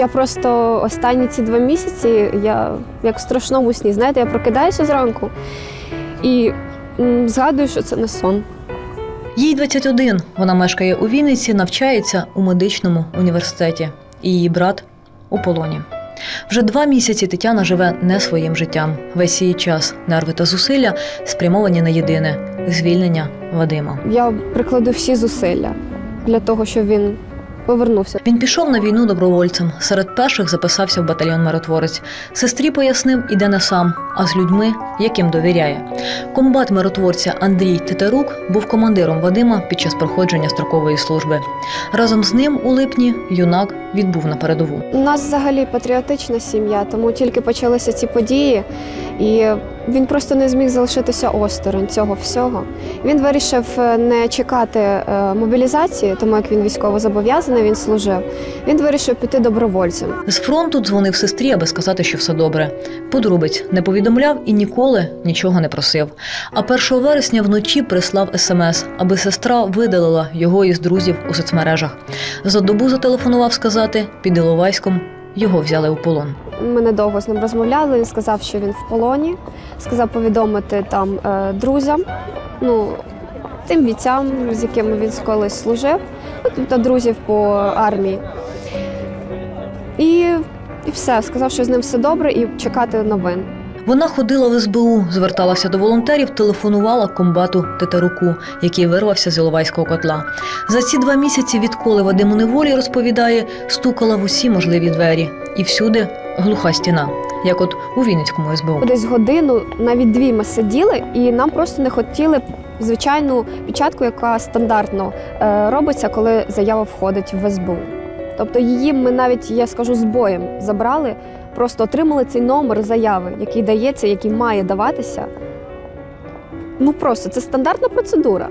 Я просто останні ці два місяці, я як в страшному сні, знаєте, я прокидаюся зранку і згадую, що це не сон. Їй 21. Вона мешкає у Вінниці, навчається у медичному університеті. І її брат у полоні. Вже два місяці Тетяна живе не своїм життям. Весь її час, нерви та зусилля спрямовані на єдине звільнення Вадима. Я прикладу всі зусилля для того, щоб він повернувся. Він пішов на війну добровольцем. Серед перших записався в батальйон миротворець. Сестрі пояснив, іде не сам, а з людьми, яким довіряє. Комбат миротворця Андрій Тетерук був командиром Вадима під час проходження строкової служби. Разом з ним у липні юнак відбув на передову. У нас взагалі патріотична сім'я, тому тільки почалися ці події, і він просто не зміг залишитися осторонь цього всього. Він вирішив е, не чекати е, мобілізації, тому як він військово зобов'язаний, він служив. Він вирішив піти добровольцем. З фронту дзвонив сестрі, аби сказати, що все добре. Подробиць не повідомляв і ніколи нічого не просив. А 1 вересня вночі прислав смс, аби сестра видалила його із друзів у соцмережах. За добу зателефонував сказати, під Іловайськом його взяли у полон. Мене довго з ним розмовляли. Він сказав, що він в полоні, сказав повідомити там е, друзям, ну тим бійцям, з якими він колись служив, тобто друзів по армії. І, і все, сказав, що з ним все добре, і чекати новин. Вона ходила в СБУ, зверталася до волонтерів, телефонувала комбату Тетеруку, який вирвався з Іловайського котла. За ці два місяці, відколи Вадим у неволі розповідає, стукала в усі можливі двері. І всюди глуха стіна, як от у Вінницькому СБУ. Десь годину, навіть дві ми сиділи, і нам просто не хотіли звичайну печатку, яка стандартно е, робиться, коли заява входить в СБУ. Тобто її ми навіть, я скажу, з боєм забрали, просто отримали цей номер заяви, який дається, який має даватися. Ну просто це стандартна процедура.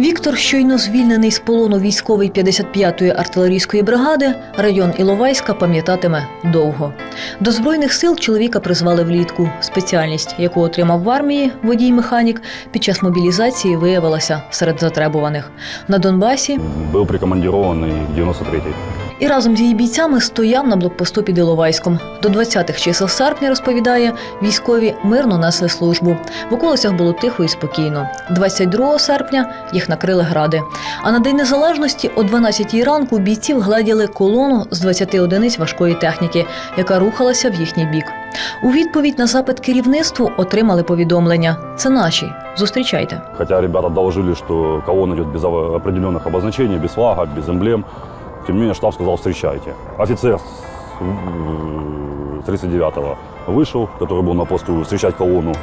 Віктор, щойно звільнений з полону військовий 55-ї артилерійської бригади, район Іловайська пам'ятатиме довго. До збройних сил чоловіка призвали влітку. Спеціальність, яку отримав в армії водій-механік, під час мобілізації виявилася серед затребуваних. На Донбасі Был прикомандированный 93-й. І разом з її бійцями стояв на блокпосту під Іловайськом. До 20-х чисел серпня, розповідає, військові мирно несли службу. В околицях було тихо і спокійно. 22 серпня їх накрили гради. А на День Незалежності о 12-й ранку бійців гладіли колону з 20 одиниць важкої техніки, яка рухалася в їхній бік. У відповідь на запит керівництву отримали повідомлення: це наші. Зустрічайте. Хотя ребята доложили, что колонна идет без об- определенных обозначений, без флага, без эмблем. Тем не менее, штаб сказал, встречайте. Офицер с э, 39-го вышел, который был на посту встречать колонну,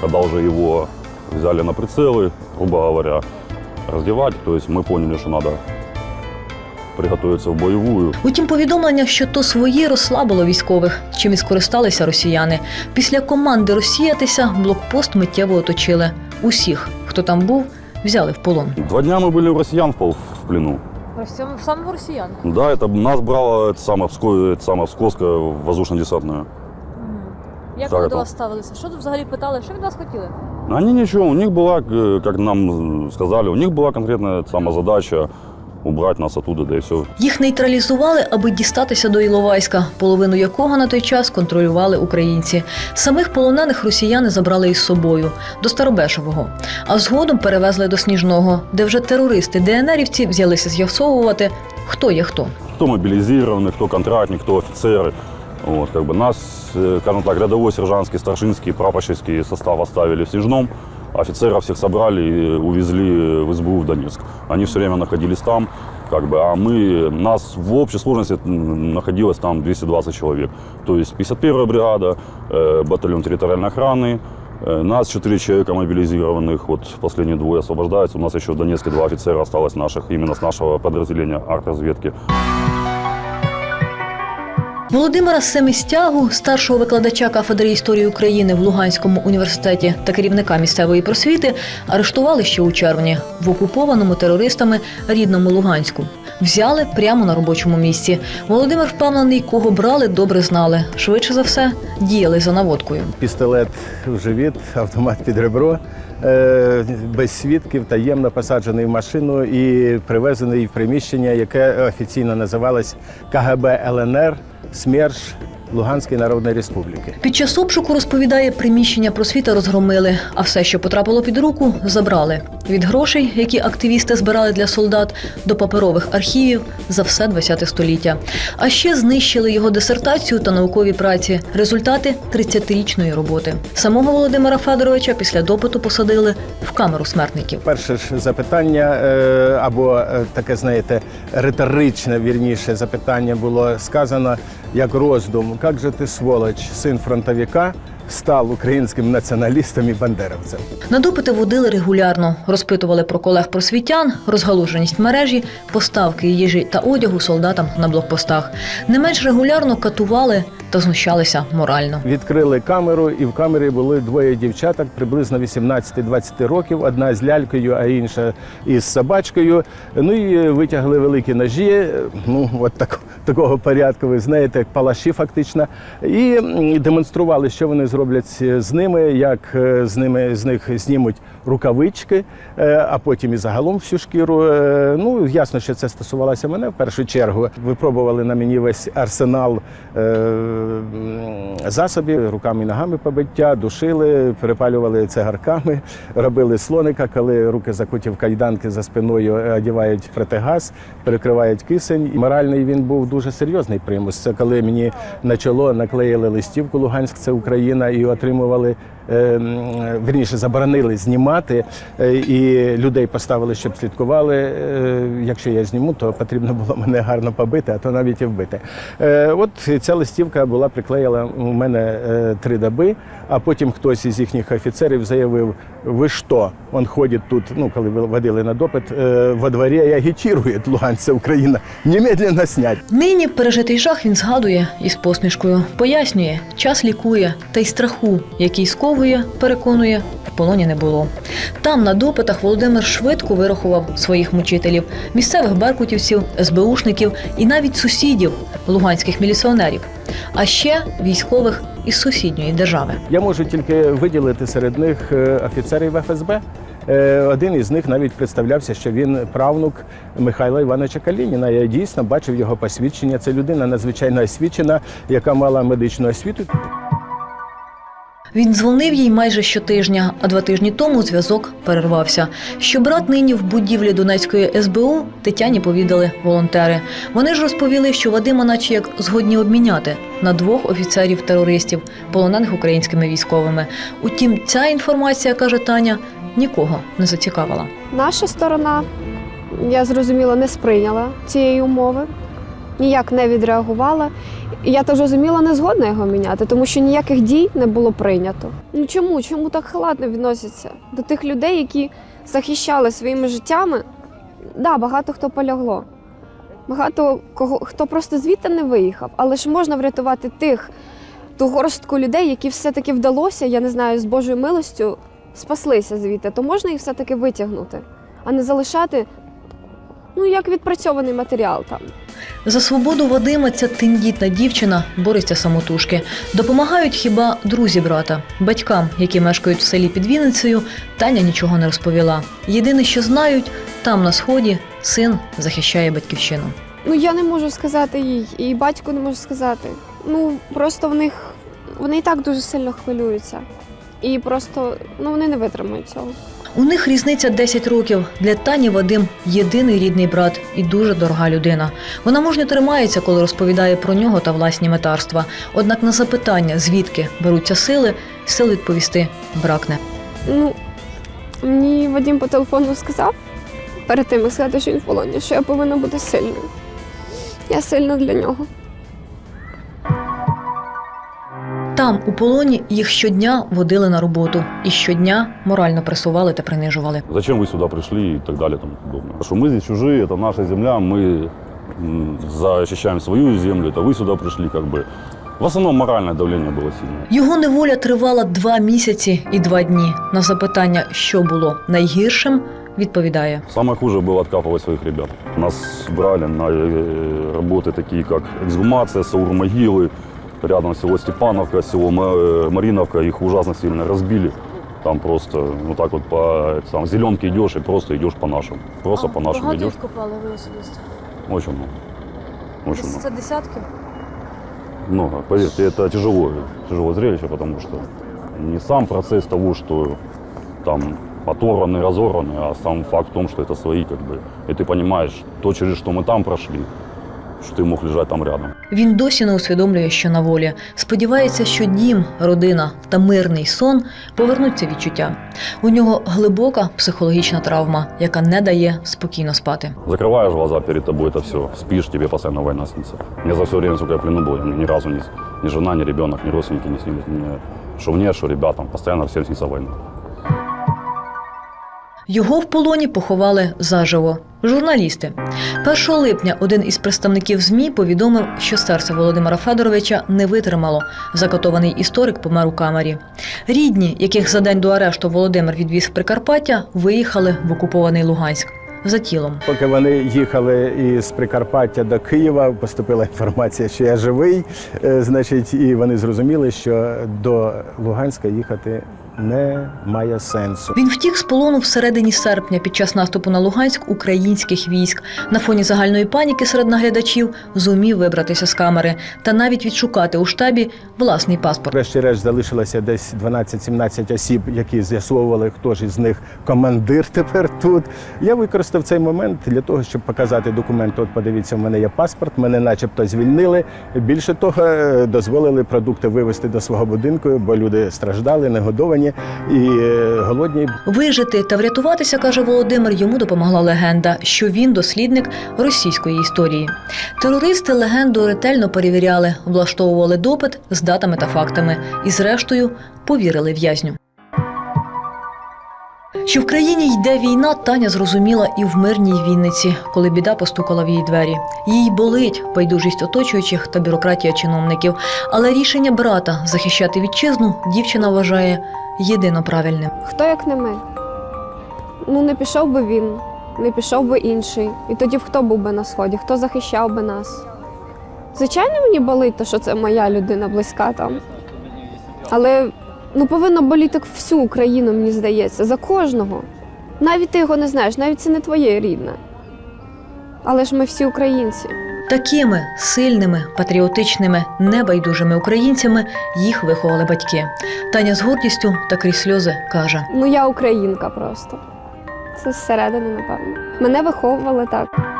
когда уже его взяли на прицелы, грубо говоря, раздевать. То есть мы поняли, что надо приготовиться в боевую. Утім, повідомлення, що то свої розслабило військових, чим і скористалися росіяни. Після команди розсіятися блокпост миттєво оточили. Усіх, хто там був, взяли в полон. Два дня мы были у россиян в, пол- в плену. Саме в росіян. Да, это нас брала это самая, Пско- это самая Псковская воздушно-десантная. Як Так, вони это- до вас ставилися? Що ви взагалі питали? Що від вас хотіли? Они ничего, у них была, э, как нам э, сказали, у них была конкретная сама задача убрать нас оттуда, да и все. Їх нейтралізували, аби дістатися до Іловайська, половину якого на той час контролювали українці. Самих полонених росіяни забрали із собою до Старобешевого, а згодом перевезли до Сніжного, де вже терористи ДНРівці взялися з'ясовувати, хто є хто. Кто мобилизированный, кто контрактник, кто офицеры. Вот, как бы нас, э, скажем так, рядовой, сержантский, старшинский, прапорщицкий состав оставили в Снежном. Офицеров всех собрали и увезли в СБУ в Донецк. Они все время находились там, как бы, а мы, нас в общей сложности м, находилось там 220 человек. То есть 51-я бригада, э, батальон территориальной охраны, э, нас 4 человека мобилизированных, вот последние двое освобождаются. У нас еще в Донецке два офицера осталось наших, именно с нашего подразделения артразведки. Володимира Семистягу, старшого викладача кафедри історії України в Луганському університеті та керівника місцевої просвіти, арештували ще у червні в окупованому терористами рідному Луганську. Взяли прямо на робочому місці. Володимир впевнений, кого брали, добре знали. Швидше за все, діяли за наводкою. Пістолет в живіт, автомат під ребро, е, без свідків, таємно посаджений в машину і привезений в приміщення, яке офіційно називалось КГБ ЛНР СМЕРШ Луганської Народної Республіки. Під час обшуку розповідає, приміщення просвіта розгромили, а все, що потрапило під руку, забрали. Від грошей, які активісти збирали для солдат, до паперових архівів за все ХХ століття. А ще знищили його дисертацію та наукові праці, результати 30-річної роботи. Самого Володимира Федоровича після допиту посадили в камеру смертників. Перше ж запитання, е, або е, таке, знаєте, риторичне, вірніше, запитання було сказано як роздум. Як же ти, сволоч, син фронтовика, став українським націоналістом і бандеровцем? На допити водили регулярно, розпитували про колег просвітян, розгалуженість мережі, поставки їжі та одягу солдатам на блокпостах. Не менш регулярно катували та знущалися морально. Відкрили камеру, і в камері були двоє дівчаток приблизно 18-20 років. Одна з лялькою, а інша із собачкою. Ну і витягли великі ножі. Ну от так, такого порядку, ви знаєте, палаші фактично. І демонстрували, що вони зроблять з ними, як е, з ними з них знімуть рукавички, е, а потім і загалом всю шкіру. Е, Ну ясно, що це стосувалося мене в першу чергу. Випробували на мені весь арсенал засобів, руками і ногами побиття, душили, перепалювали цигарками, робили слоника, коли руки закуті в кайданки за спиною, е, одягають протигаз, перекривають кисень. Моральний він був дуже серйозний примус. Це коли мені на чоло наклеїли листівку Луганськ, це Україна, і отримували. е, м, Вірніше заборонили знімати, е, і людей поставили, щоб слідкували. Якщо я зніму, то потрібно було мене гарно побити, а то навіть і вбити. От ця листівка була приклеєна у мене е, три доби, а потім хтось із їхніх офіцерів заявив: ви що? Он ходить тут, ну коли водили на допит, е, во дворі і агітує Луганська Україна. Немедленно снять. Нині пережитий жах він згадує із посмішкою, пояснює, час лікує, та й страху, який сковує, переконує, в полоні не було. Там на допитах Володимир швидко вирахував своїх мучителів, місцевих беркутівців, СБУшників і навіть сусідів луганських міліціонерів, а ще військових із сусідньої держави. Я можу тільки виділити серед них е, офіцерів ФСБ. Е, Один із них навіть представлявся, що він правнук Михайла Івановича Калініна. Я дійсно бачив його посвідчення. Це людина надзвичайно освічена, яка мала медичну освіту. Він дзвонив їй майже щотижня, а два тижні тому зв'язок перервався. Що брат нині в будівлі Донецької СБУ Тетяні повідали волонтери. Вони ж розповіли, що Вадима, наче як згодні обміняти на двох офіцерів-терористів, полонених українськими військовими. Утім, ця інформація, каже Таня, нікого не зацікавила. Наша сторона, я зрозуміла, не сприйняла цієї умови, ніяк не відреагувала. І я так зрозуміла, не згодна його міняти, тому що ніяких дій не було прийнято. Ну чому? Чому так халатно відносяться до тих людей, які захищали своїми життями? Да, багато хто полягло. Багато кого хто просто звідти не виїхав, але ж можна врятувати тих, ту горстку людей, які все-таки вдалося, я не знаю, з Божою милостю спаслися звідти, то можна їх все-таки витягнути, а не залишати ну, як відпрацьований матеріал там. За свободу Вадима ця тендітна дівчина бореться самотужки. Допомагають хіба друзі брата, батькам, які мешкають в селі під Вінницею, Таня нічого не розповіла. Єдине, що знають, там на сході син захищає батьківщину. Ну я не можу сказати їй, і батько не може сказати. Ну просто в них вони і так дуже сильно хвилюються. І просто ну вони не витримують цього. У них різниця 10 років. Для Тані Вадим єдиний рідний брат і дуже дорога людина. Вона мужньо тримається, коли розповідає про нього та власні метарства. Однак на запитання, звідки беруться сили, сил відповісти бракне. Ну мені Вадим по телефону сказав перед тим, як сказати, що він в полоні, що я повинна бути сильною. Я сильна для нього. Там, у полоні, їх щодня водили на роботу і щодня морально пресували та принижували. Зачем вы сюда пришли и так далее и тому подобное. Потому что мы здесь чужие, это наша земля, мы м, защищаем свою землю, это вы сюда пришли как бы. В основном моральное давление было сильное. Його неволя тривала два місяці і два дні. На запитання, що було найгіршим, відповідає. Самое хуже было откапывать своих ребят. Нас брали на э, работы такие, как эксгумация, Саур-могилы, Рядом село Степановка, село э, Мариновка. Их ужасно сильно разбили. Там просто, ну так вот, по там, зеленке идешь и просто идешь по нашим. Просто по нашим идешь. копали ви особисто? Очень много. Очень много. Це десятки? Много. Поверьте, это тяжело, тяжелое зрелище, потому что не сам процесс того, что там оторваны, разорваны, а сам факт в том, что это свои, как бы. И ты понимаешь, то, через что мы там прошли, что ты мог лежать там рядом. Він досі не усвідомлює, що на волі. Сподівається, що дім, родина та мирний сон повернуться відчуття. У нього глибока психологічна травма, яка не дає спокійно спати. Закрываешь глаза перед тобой, это все. Спишь, тебе постоянно война снится. Мне за все время, сколько я в плену был, мне ни разу ни, ни жена, ни ребенок, ни родственники не снились. Мне, что мне, что ребятам. Постоянно всем снится война. Його в полоні поховали заживо. Журналісти 1 липня один із представників ЗМІ повідомив, що серце Володимира Федоровича не витримало. Закатований історик помер у камері. Рідні, яких за день до арешту Володимир відвіз в Прикарпаття, виїхали в окупований Луганськ за тілом. Поки вони їхали із Прикарпаття до Києва, поступила інформація, що я живий. Е, Значить, і вони зрозуміли, що до Луганська їхати не має сенсу. Він втік з полону всередині серпня під час наступу на Луганськ українських військ. На фоні загальної паніки серед наглядачів зумів вибратися з камери та навіть відшукати у штабі власний паспорт. Врешті-решт залишилося десь 12-17 осіб, які з'ясовували, хто ж із них командир тепер тут. Я використав цей момент для того, щоб показати документ. От подивіться, в мене є паспорт, мене начебто звільнили. Більше того, е, дозволили продукти вивезти до свого будинку, бо люди страждали, негодовані і е, голодні. Вижити та врятуватися, каже Володимир, йому допомогла легенда, що він дослідник російської історії. Терористи легенду ретельно перевіряли, влаштовували допит з датами та фактами і, зрештою, повірили в'язню. Що в країні йде війна, Таня зрозуміла і в мирній Вінниці, коли біда постукала в її двері. Їй болить байдужість оточуючих та бюрократія чиновників. Але рішення брата захищати вітчизну дівчина вважає єдино правильним. Хто як не ми? Ну не пішов би він, не пішов би інший. І тоді хто був би на сході, хто захищав би нас? Звичайно, мені болить, те, що це моя людина близька там. Але ну повинно боліти всю Україну, мені здається, за кожного. Навіть ти його не знаєш, навіть це не твоє рідне. Але ж ми всі українці. Такими сильними, патріотичними, небайдужими українцями їх виховали батьки. Таня з гордістю та крізь сльози каже: Ну, я українка просто. Це зсередини, напевно. Мене виховували так.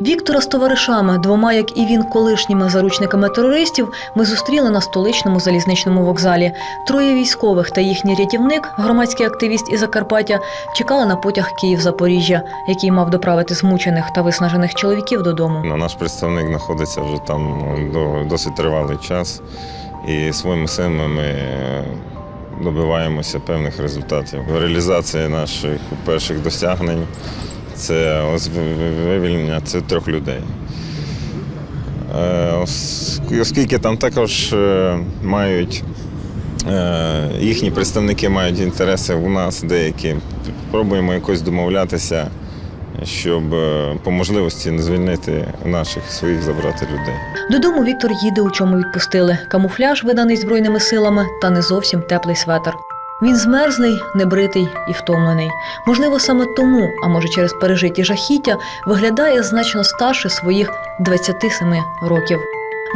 Віктора з товаришами, двома, як і він, колишніми заручниками терористів, ми зустріли на столичному залізничному вокзалі. Троє військових та їхній рятівник, громадський активіст із Закарпаття, чекали на потяг Київ-Запоріжжя, який мав доправити змучених та виснажених чоловіків додому. Наш представник знаходиться вже там досить тривалий час, і своїми силами ми е, добиваємося певних результатів. Реалізація наших перших досягнень це вивільнення цих трьох людей. Е, Оскільки там також е, мають е, їхні представники мають інтереси у нас деякі, пробуємо якось домовлятися щоб по можливості не звільнити наших своїх забрати людей. Додому Віктор їде, у чому відпустили. Камуфляж, виданий збройними силами, та не зовсім теплий светр. Він змерзлий, небритий і втомлений. Можливо, саме тому, а може через пережиті жахіття, виглядає значно старше своїх 27 років.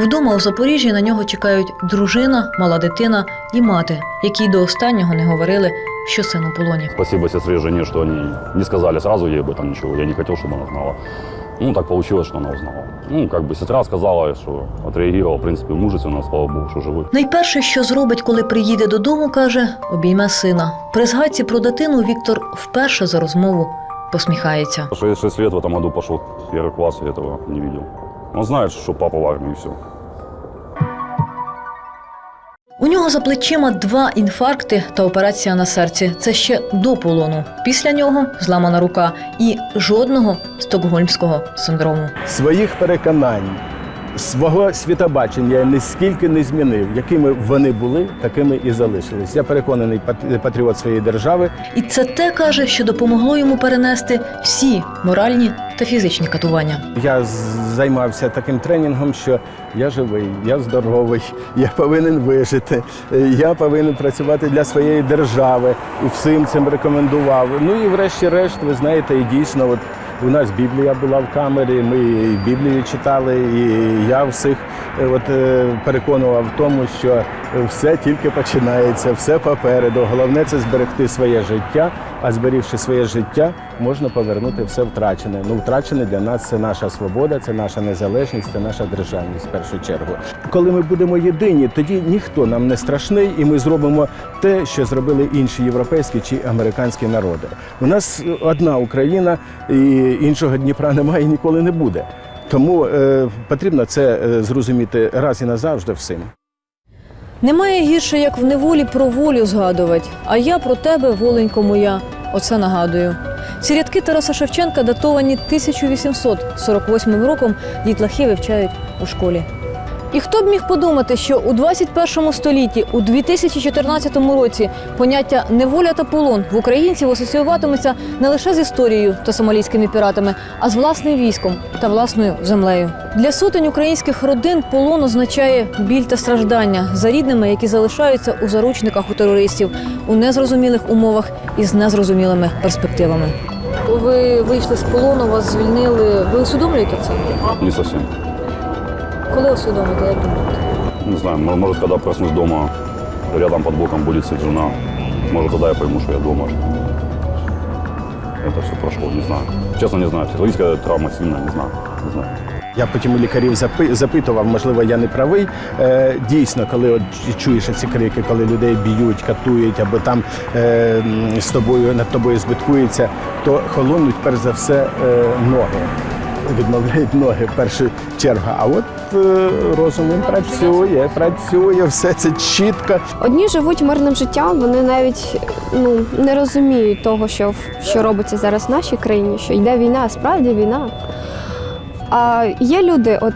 Вдома у Запоріжжі на нього чекають дружина, мала дитина і мати, які до останнього не говорили, що син у полоні. Спасибо сестре и жене, что они не сказали сразу ей об этом ничего. Я не хотел, чтобы она знала. Ну, так получилось, что она узнала. Ну, как бы сестра сказала, что отреагировала, в принципе, мужественно, слава богу, что живой. Найперше, що зробить, коли приїде додому, каже, обійме сина. При згадці про дитину Віктор вперше за розмову посміхається. 6, 6 лет в этом году пошел в первый класс, я этого не видел. Он знает, что папа в армии и все. У нього за плечима два інфаркти та операція на серці. Це ще до полону. Після нього зламана рука і жодного стокгольмського синдрому. своїх переконань свого світобачення я ніскільки не змінив. Якими вони були, такими і залишились. Я переконаний пат- патріот своєї держави. І це те каже, що допомогло йому перенести всі моральні та фізичні катування. Я займався таким тренінгом, що я живий, я здоровий, я повинен вижити, я повинен працювати для своєї держави і всім цим рекомендував. Ну і врешті-решт, ви знаєте, і дійсно, от у нас Біблія була в камері, ми Біблію читали, і я всіх е, от, е, переконував в тому, що все тільки починається, все попереду. Головне це зберегти своє життя, а зберігши своє життя, можна повернути все втрачене. Ну, втрачене для нас це наша свобода, це наша незалежність, це наша державність в першу чергу. Коли ми будемо єдині, тоді ніхто нам не страшний, і ми зробимо те, що зробили інші європейські чи американські народи. У нас одна Україна, і іншого Дніпра немає і ніколи не буде. Тому е, потрібно це е, зрозуміти раз і назавжди всім. Немає гірше, як в неволі про волю згадувати. А я про тебе, воленько моя. Оце нагадую. Ці рядки Тараса Шевченка датовані 1848 роком. Дітлахи вивчають у школі. І хто б міг подумати, що у 21 столітті, у 2014 році, поняття неволя та полон в українців асоціюватиметься не лише з історією та сомалійськими піратами, а з власним військом та власною землею. Для сотень українських родин полон означає біль та страждання за рідними, які залишаються у заручниках у терористів у незрозумілих умовах і з незрозумілими перспективами. Ви вийшли з полону, вас звільнили. Ви усвідомлюєте це? Не совсем. Коли усвідомите, як думаєте? Не знаю, мо- может, когда проснусь дома, рядом под боком будет сидеть жена. Может, тогда я пойму, что я дома. что Это все прошло, не знаю. Честно, не знаю. Психологическая травма сильная, не знаю. Не знаю. Я потім у лікарів запи- запитував, можливо, я не правий. Е, дійсно, коли от чуєш ці крики, коли людей б'ють, катують, або там е, м, з тобою над тобою збиткуються, то холонуть перш за все е, ноги. Відмовляють ноги в першу чергу. А от розум він працює, працює, все це чітко. Одні живуть мирним життям, вони навіть ну не розуміють того, що, що робиться зараз в нашій країні, що йде війна, справді війна. А є люди, от,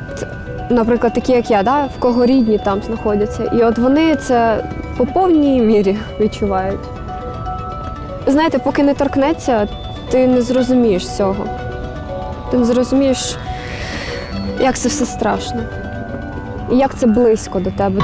наприклад, такі як я, да, в кого рідні там знаходяться, і от вони це по повній мірі відчувають. Знаєте, поки не торкнеться, ти не зрозумієш цього. Ти не зрозумієш, як це все страшно. І як це близько до тебе.